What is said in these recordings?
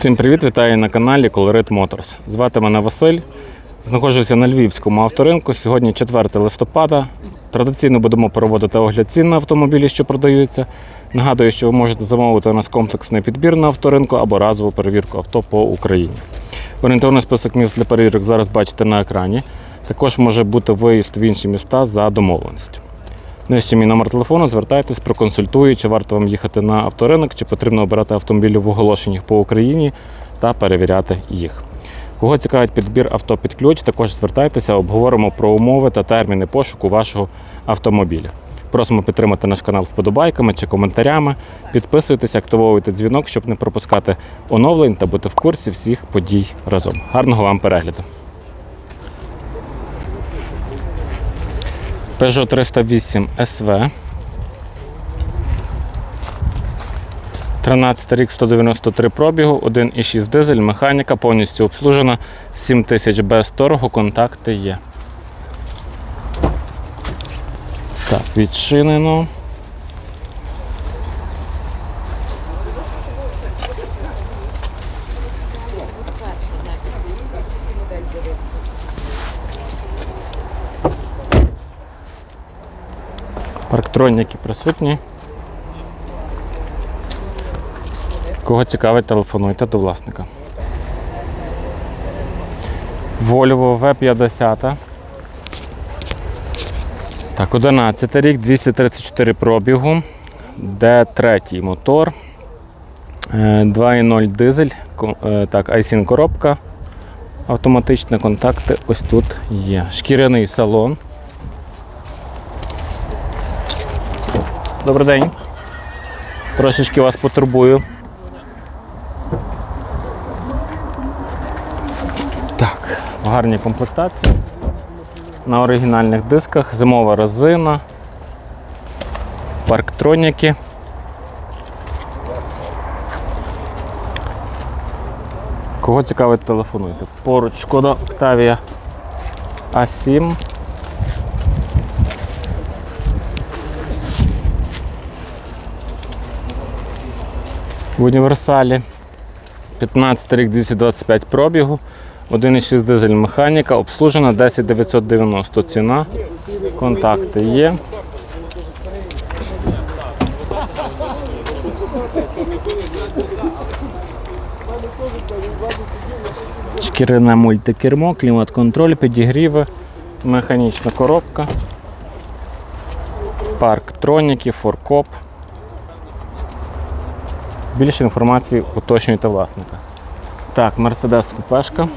Всім привіт, вітаю на каналі Colorit Motors. Звати мене Василь. Знаходжуся на Львівському авторинку. Сьогодні 4 листопада. Традиційно будемо проводити огляд цін на автомобілі, що продаються. Нагадую, що ви можете замовити у нас комплексний підбір на авторинку або разову перевірку авто по Україні. Орієнтовний список міст для перевірок зараз бачите на екрані. Також може бути виїзд в інші міста за домовленістю. Нижче мій номер телефону, звертайтесь, проконсультую, чи варто вам їхати на авторинок, чи потрібно обирати автомобілі в оголошеннях по Україні та перевіряти їх. Кого цікавить підбір авто під ключ, також звертайтеся, обговоримо про умови та терміни пошуку вашого автомобіля. Просимо підтримати наш канал вподобайками чи коментарями. Підписуйтесь, активовуйте дзвінок, щоб не пропускати оновлень та бути в курсі всіх подій разом. Гарного вам перегляду! Peugeot 308 SV. 13 рік 193 пробігу, 1,6 дизель, механіка повністю обслужена, 7 тисяч без торгу, контакти є. Так, відчинено. Парктроніки присутні. Кого цікавить, телефонуйте до власника. Volvo V50. Так, 11 рік, 234 пробігу. Д3 мотор. Е, 2.0 дизель. е, Так, айсін коробка. Автоматичні контакти ось тут є. Шкіряний салон. Добрий день. Трошечки вас потурбую. Так, в гарній комплектації. На оригінальних дисках, зимова резина, парктроніки. Кого цікавить, телефонуйте. Поруч шкода Octavia A7. В універсалі. 15 рік 225 пробігу, 1,6 дизель механіка, обслужена 10 990 ціна. Контакти є. Шкіряне мультикермо, клімат-контроль, підігріви, механічна коробка, парк троніки, форкоп. Більше інформації уточнюйте власника. Так, Mercedes купешка.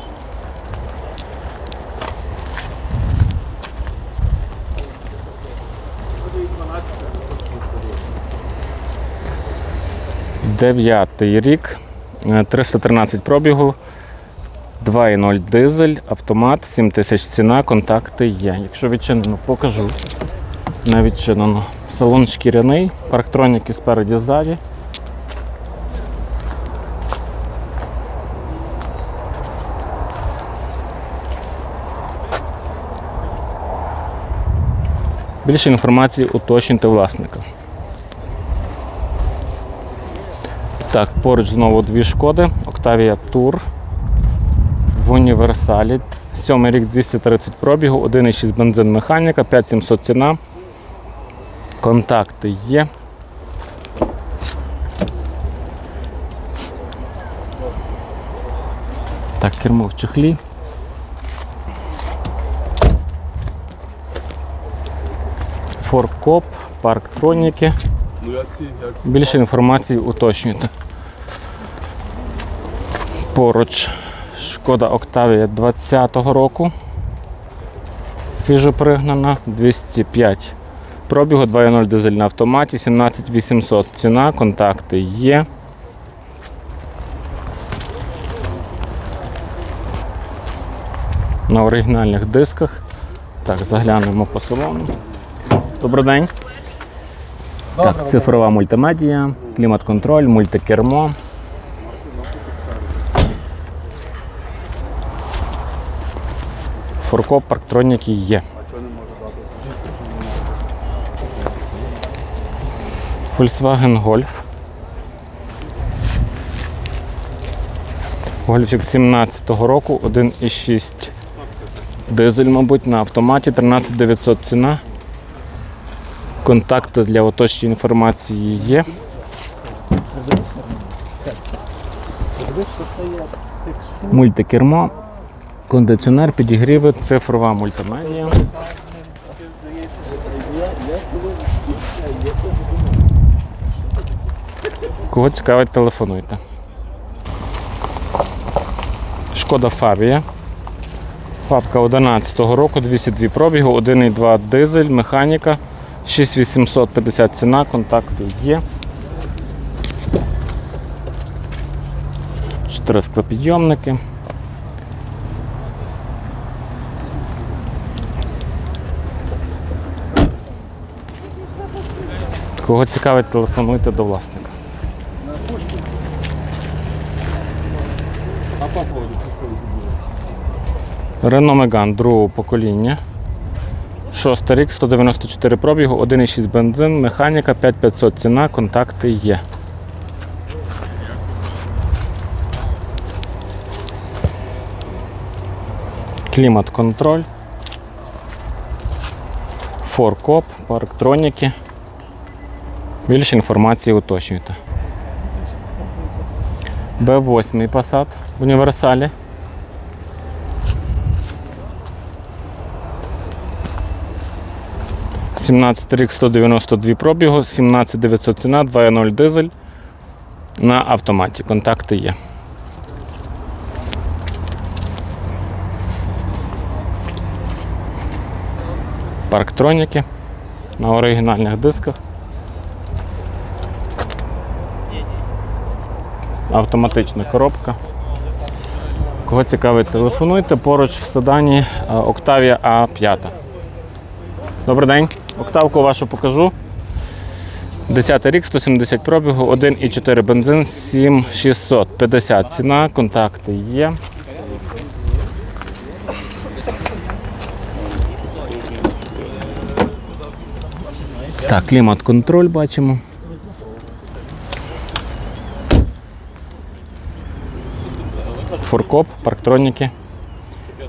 Дев'ятий рік, е, 313 пробігу, 2.0 дизель, автомат, 7 тисяч ціна, контакти є. Якщо відчинено, покажу. Не відчинено. Салон шкіряний, парктроніки спереді ззаді. Більше інформації уточнюйте власника. Так, поруч знову дві шкоди. Octavia Tour в універсалі. Сьомий рік 230 пробігу, 1,6 бензин механіка, 5700 ціна. Контакти є. Так, кермо в чехлі. Форкоп, парктроніки. Ну Більше інформації уточнюйте. Поруч шкода Octavia 20-го року. Свіжопригнана, 205 пробігу, 2.0 дизель на автоматі, 17800 ціна, контакти є. На оригінальних дисках. Так, заглянемо по салону. Добрий день. Так, цифрова мультимедія, клімат-контроль, мультикермо. Форкоп, парктроніки є. Volkswagen Golf. Гольфік 17-го року, 1,6 дизель, мабуть, на автоматі, 13 900 ціна. Контакти для уточнення інформації є. Мультикермо, кондиціонер, підігріви, цифрова мультимедія. Кого цікавить, телефонуйте. Шкода Фабія. Фабка 11-го року, 202 пробігу, 1,2 дизель, механіка, 6850 ціна, контакти є. 4 склопідйомники. Кого цікавить, телефонуйте до власника. Renault Megane другого покоління. Шостий рік, 194 пробігу, 1,6 бензин, механіка, 5500 ціна, контакти є. Клімат-контроль. Форкоп, парктроніки. Більше інформації уточнюйте. Б8 Passat в універсалі. Сімнадцятий рік 192 пробігу, 17900 ціна, 2.0 дизель на автоматі. Контакти є. Парктроніки на оригінальних дисках. Автоматична коробка. Кого цікавить, телефонуйте. Поруч в седані Octavia A5. Добрий день. Октавку вашу покажу. 10 рік, 170 пробігу, 1,4 бензин, 7650 ціна, контакти є. Так, клімат-контроль бачимо. Фуркоп, парктроніки.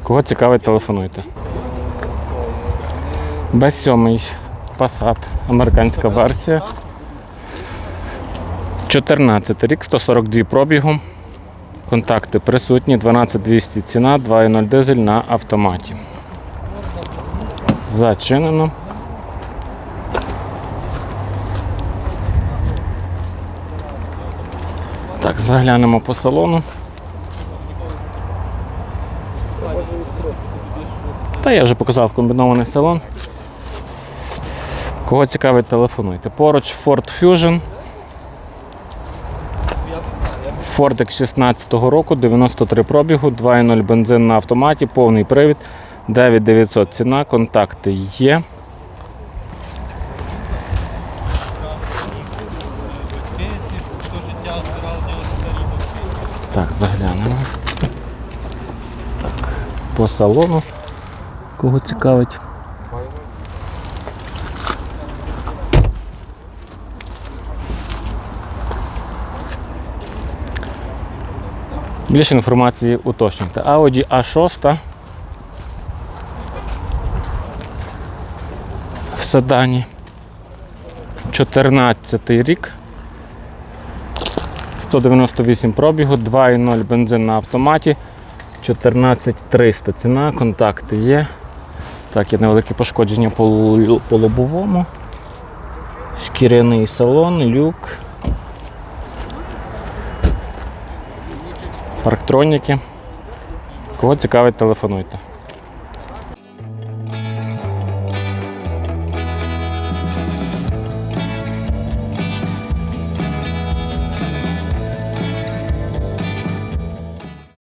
Кого цікавить, телефонуйте. Б7 Passat, американська версія. 14 рік, 142 пробігу. Контакти присутні, 12200 ціна, 2.0 дизель на автоматі. Зачинено. Так, заглянемо по салону. Та я вже показав комбінований салон. Кого цікавить, телефонуйте. Поруч Ford Fusion. Ford 16 року, 93 пробігу, 2.0 бензин на автоматі, повний привід, 9900 ціна, контакти є. Так, заглянемо. Так, по салону. Кого цікавить. Більше інформації уточнюйте. Audi A6 в седані. 14 рік. 198 пробігу, 2,0 бензин на автоматі, 14300 ціна, контакти є. Так, є невелике пошкодження по лобовому. Шкіряний салон, люк. Парктроніки. Кого цікавить, телефонуйте.